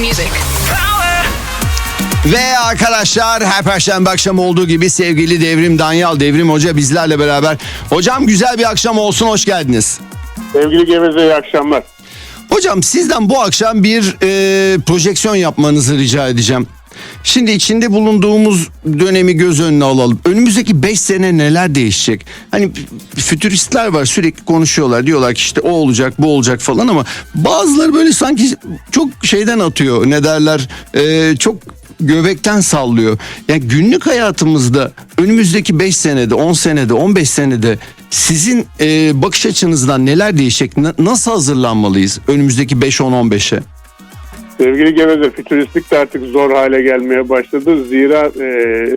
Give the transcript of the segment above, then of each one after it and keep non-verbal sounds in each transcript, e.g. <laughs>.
music. Ve arkadaşlar her perşembe akşamı olduğu gibi sevgili Devrim Danyal, Devrim Hoca bizlerle beraber. Hocam güzel bir akşam olsun, hoş geldiniz. Sevgili Geveze iyi akşamlar. Hocam sizden bu akşam bir e, projeksiyon yapmanızı rica edeceğim. Şimdi içinde bulunduğumuz dönemi göz önüne alalım. Önümüzdeki 5 sene neler değişecek? Hani fütüristler var sürekli konuşuyorlar. Diyorlar ki işte o olacak bu olacak falan ama bazıları böyle sanki çok şeyden atıyor. Ne derler? E, çok göbekten sallıyor. Yani günlük hayatımızda önümüzdeki 5 senede, 10 senede, 15 senede sizin e, bakış açınızdan neler değişecek? Na- nasıl hazırlanmalıyız önümüzdeki 5-10-15'e? Sevgili Geveze fütüristlik de artık zor hale gelmeye başladı. Zira e,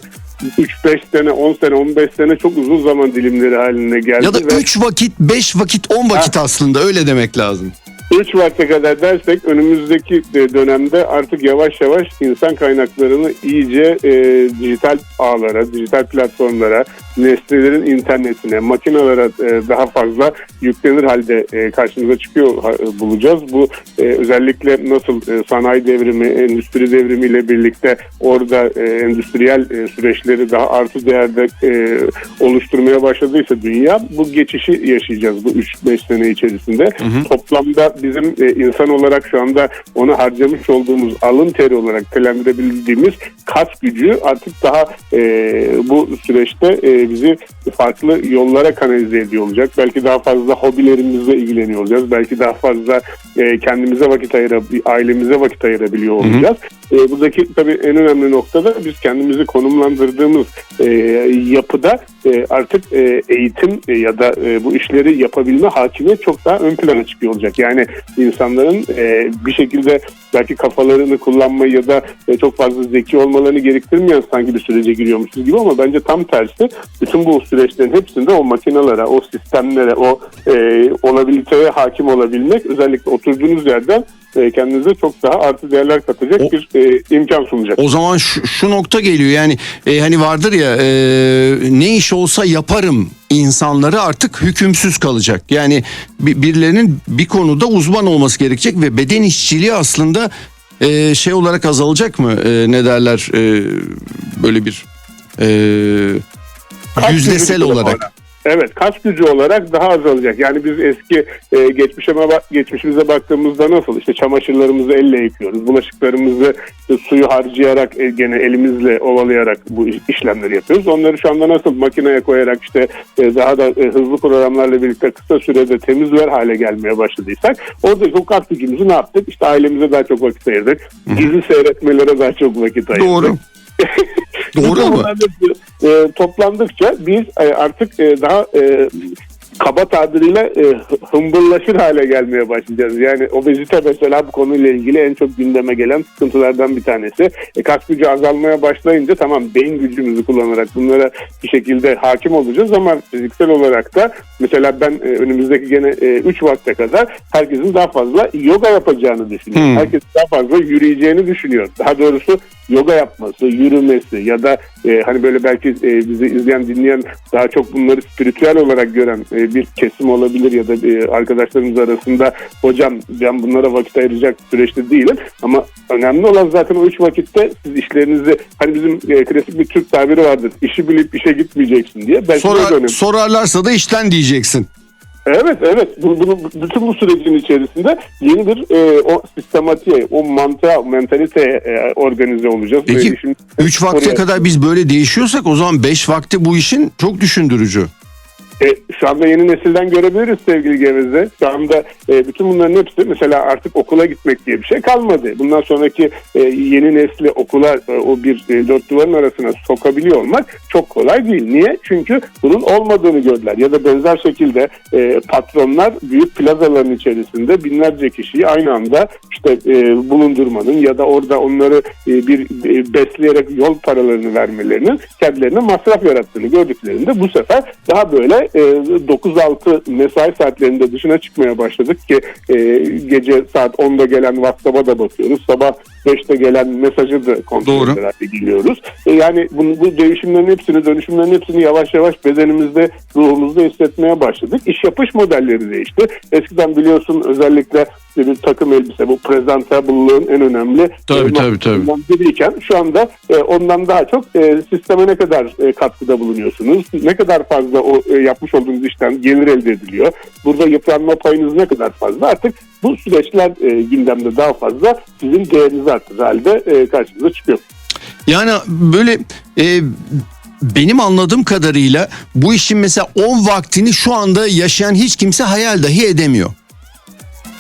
3-5 sene, 10 sene, 15 sene çok uzun zaman dilimleri haline geldi. Ya da ve 3 vakit, 5 vakit, 10 vakit aslında öyle demek lazım. 3 vakte kadar dersek önümüzdeki e, dönemde artık yavaş yavaş insan kaynaklarını iyice e, dijital ağlara, dijital platformlara, nesnelerin internetine, makinelere e, daha fazla yüklenir halde e, karşımıza çıkıyor e, bulacağız. Bu özellikle nasıl sanayi devrimi, endüstri devrimiyle birlikte orada endüstriyel süreçleri daha artı değerde oluşturmaya başladıysa dünya bu geçişi yaşayacağız bu 3-5 sene içerisinde. Toplamda bizim insan olarak şu anda onu harcamış olduğumuz alın teri olarak telendirebildiğimiz kas gücü artık daha bu süreçte bizi farklı yollara kanalize ediyor olacak. Belki daha fazla hobilerimizle ilgileniyor olacağız. Belki daha fazla e, kendimize vakit ayırab ailemize vakit ayırabiliyor olacağız. E, buradaki tabii en önemli noktada biz kendimizi konumlandırdığımız e, yapıda e, artık e, eğitim e, ya da e, bu işleri yapabilme hakimiyet çok daha ön plana çıkıyor olacak. Yani insanların e, bir şekilde belki kafalarını kullanmayı ya da e, çok fazla zeki olmalarını gerektirmeyen sanki bir sürece giriyormuşuz gibi ama bence tam tersi bütün bu süreçlerin hepsinde o makinalara, o sistemlere, o e, olabiliteye hakim olabilmek özellikle oturduğunuz yerden e, kendinize çok daha artı değerler katacak O- bir e, imkan sunacak. O zaman şu, şu nokta geliyor yani e, hani vardır ya e, ne iş olsa yaparım insanları artık hükümsüz kalacak. Yani bi- birilerinin bir konuda uzman olması gerekecek ve beden işçiliği aslında e, şey olarak azalacak mı? E, ne derler e, böyle bir e, Kas yüzdesel olarak. Evet kas gücü olarak daha azalacak. Yani biz eski e, geçmişe geçmişimize baktığımızda nasıl işte çamaşırlarımızı elle yıkıyoruz. Bulaşıklarımızı işte suyu harcayarak e, gene elimizle ovalayarak bu iş- işlemleri yapıyoruz. Onları şu anda nasıl makineye koyarak işte e, daha da e, hızlı programlarla birlikte kısa sürede temiz ver hale gelmeye başladıysak orada çok kas gücümüzü ne yaptık? İşte ailemize daha çok vakit ayırdık. Dizi seyretmelere daha çok vakit ayırdık. Doğru. <laughs> Doğru ama e, toplandıkça biz e, artık e, daha e, kaba tabiriyle e, hı- hımbırlaşır hale gelmeye başlayacağız. Yani obezite mesela bu konuyla ilgili en çok gündeme gelen sıkıntılardan bir tanesi. E, kas gücü azalmaya başlayınca tamam beyin gücümüzü kullanarak bunlara bir şekilde hakim olacağız ama fiziksel olarak da mesela ben e, önümüzdeki gene 3 vakte kadar herkesin daha fazla yoga yapacağını düşünüyorum. Hmm. Herkes daha fazla yürüyeceğini düşünüyor. Daha doğrusu yoga yapması, yürümesi ya da e, hani böyle belki e, bizi izleyen dinleyen daha çok bunları spiritüel olarak gören e, bir kesim olabilir ya da e, arkadaşlarımız arasında hocam ben bunlara vakit ayıracak süreçte değilim ama önemli olan zaten o üç vakitte siz işlerinizi hani bizim e, klasik bir Türk tabiri vardır işi bilip işe gitmeyeceksin diye belki sorar, sorarlarsa da işten diyeceksin. Evet evet. Bu, bunu, bütün bu sürecin içerisinde yeni bir e, o sistematiğe, o mantığa, mentaliteye e, organize olacağız. Peki Ve şimdi 3 vakte oraya- kadar biz böyle değişiyorsak o zaman 5 vakti bu işin çok düşündürücü. E, şu anda yeni nesilden görebiliriz sevgili Geveze. Şu anda e, bütün bunların hepsi mesela artık okula gitmek diye bir şey kalmadı. Bundan sonraki e, yeni nesli okula e, o bir e, dört duvarın arasına sokabiliyor olmak çok kolay değil. Niye? Çünkü bunun olmadığını gördüler. Ya da benzer şekilde e, patronlar büyük plazaların içerisinde binlerce kişiyi aynı anda işte e, bulundurmanın ya da orada onları e, bir e, besleyerek yol paralarını vermelerinin kendilerine masraf yarattığını gördüklerinde bu sefer daha böyle e, 9-6 mesai saatlerinde dışına çıkmaya başladık ki e, gece saat 10'da gelen WhatsApp'a da bakıyoruz. Sabah 5'te gelen mesajı da kontrol ederek gidiyoruz. E, yani bu, bu değişimlerin hepsini, dönüşümlerin hepsini yavaş yavaş bedenimizde, ruhumuzda hissetmeye başladık. İş yapış modelleri değişti. Eskiden biliyorsun özellikle bir takım elbise bu presentable'lığın en önemli Tabii, e, tabii, tabii. biriyken şu anda e, ondan daha çok e, sisteme ne kadar e, katkıda bulunuyorsunuz? Ne kadar fazla o e, yapmış olduğunuz işten gelir elde ediliyor? Burada yıpranma payınız ne kadar fazla? Artık bu süreçler e, gündemde daha fazla sizin değerinizi arttırır halde e, karşınıza çıkıyor. Yani böyle e, benim anladığım kadarıyla bu işin mesela 10 vaktini şu anda yaşayan hiç kimse hayal dahi edemiyor.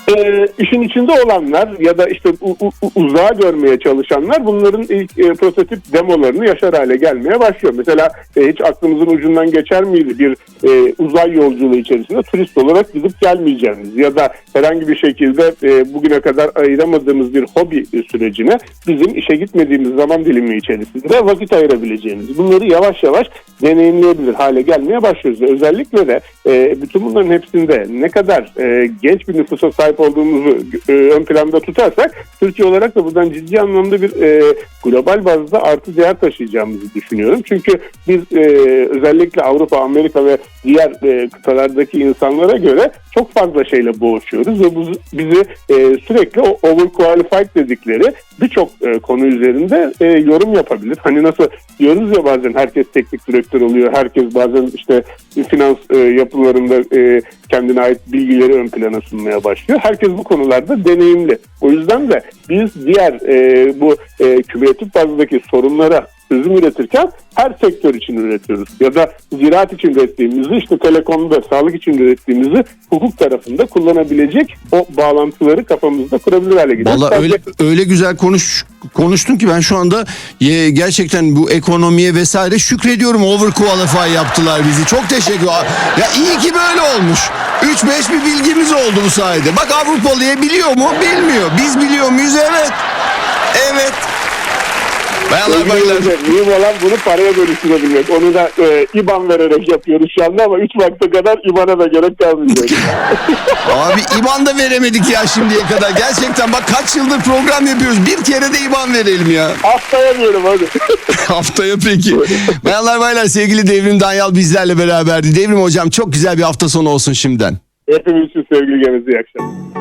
Ee, işin içinde olanlar ya da işte u- u- uzağa görmeye çalışanlar bunların ilk e, prototip demolarını yaşar hale gelmeye başlıyor. Mesela e, hiç aklımızın ucundan geçer miydi bir e, uzay yolculuğu içerisinde turist olarak gidip gelmeyeceğimiz ya da herhangi bir şekilde e, bugüne kadar ayıramadığımız bir hobi sürecine bizim işe gitmediğimiz zaman dilimi içerisinde vakit ayırabileceğimiz bunları yavaş yavaş deneyimleyebilir hale gelmeye başlıyoruz. Özellikle de e, bütün bunların hepsinde ne kadar e, genç bir nüfusa sahip olduğumuzu e, ön planda tutarsak Türkiye olarak da buradan ciddi anlamda bir e, global bazda artı değer taşıyacağımızı düşünüyorum. Çünkü biz e, özellikle Avrupa, Amerika ve diğer e, kıtalardaki insanlara göre çok fazla şeyle boğuşuyoruz ve bu bizi e, sürekli overqualified dedikleri birçok e, konu üzerinde e, yorum yapabilir. Hani nasıl diyoruz ya bazen herkes teknik direktör oluyor, herkes bazen işte finans e, yapılarında e, kendine ait bilgileri ön plana sunmaya başlıyor. Herkes bu konularda deneyimli. O yüzden de biz diğer e, bu e, kümülatif bazdaki sorunlara çözüm üretirken her sektör için üretiyoruz. Ya da ziraat için ürettiğimizi işte telekomda, sağlık için ürettiğimizi hukuk tarafında kullanabilecek o bağlantıları kafamızda kurabilir hale. Vallahi Sadece- öyle öyle güzel konuş konuştun ki ben şu anda e, gerçekten bu ekonomiye vesaire şükrediyorum. Overqualify yaptılar bizi. Çok teşekkür. Ya iyi ki böyle olmuş. 3-5 bir bilgimiz oldu bu sayede. Bak Avrupalı'ya biliyor mu? Bilmiyor. Biz biliyor muyuz? Evet. Evet. Bayanlar baylar. Mühim olan bunu paraya dönüştürebilmek. Onu da e, IBAN vererek yapıyoruz şu anda ama 3 vakte kadar IBAN'a da gerek kalmayacak. <laughs> Abi İban da veremedik ya şimdiye kadar. Gerçekten bak kaç yıldır program yapıyoruz. Bir kere de İban verelim ya. Haftaya diyorum hadi. <laughs> Haftaya peki. Bayanlar baylar sevgili Devrim Danyal bizlerle beraberdi. Devrim hocam çok güzel bir hafta sonu olsun şimdiden. Hepimiz için sevgili Geniz iyi akşamlar.